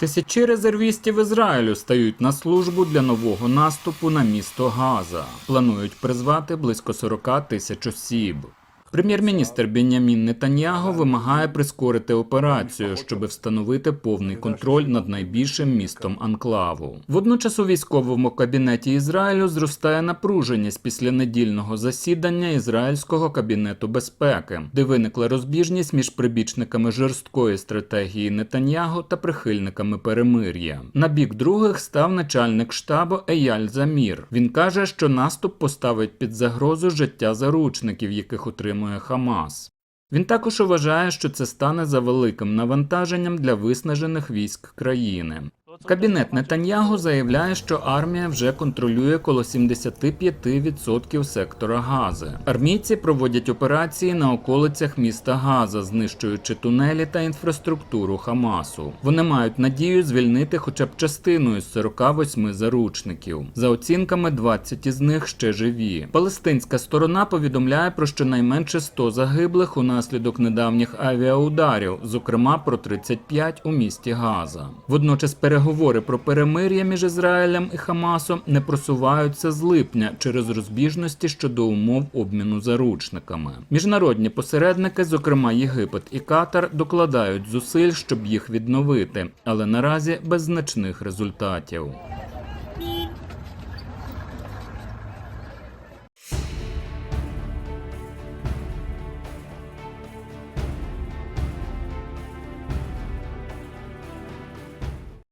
Тисячі резервістів Ізраїлю стають на службу для нового наступу на місто Газа. Планують призвати близько 40 тисяч осіб. Прем'єр-міністр Бенямін Нетаньяго вимагає прискорити операцію, щоб встановити повний контроль над найбільшим містом анклаву. Водночас у військовому кабінеті Ізраїлю зростає напруженість після недільного засідання ізраїльського кабінету безпеки, де виникла розбіжність між прибічниками жорсткої стратегії Нетаньяго та прихильниками перемир'я. На бік других став начальник штабу Еяль Замір. Він каже, що наступ поставить під загрозу життя заручників, яких утримує Хамас. Він також вважає, що це стане за великим навантаженням для виснажених військ країни. Кабінет Нетаньягу заявляє, що армія вже контролює коло 75% сектора Гази. Армійці проводять операції на околицях міста Газа, знищуючи тунелі та інфраструктуру Хамасу. Вони мають надію звільнити хоча б частину із 48 заручників. За оцінками, 20 із них ще живі. Палестинська сторона повідомляє про щонайменше 100 загиблих унаслідок недавніх авіаударів, зокрема про 35 у місті Газа. Водночас переговори про перемир'я між Ізраїлем і Хамасом не просуваються з липня через розбіжності щодо умов обміну заручниками. Міжнародні посередники, зокрема Єгипет і Катар, докладають зусиль, щоб їх відновити, але наразі без значних результатів.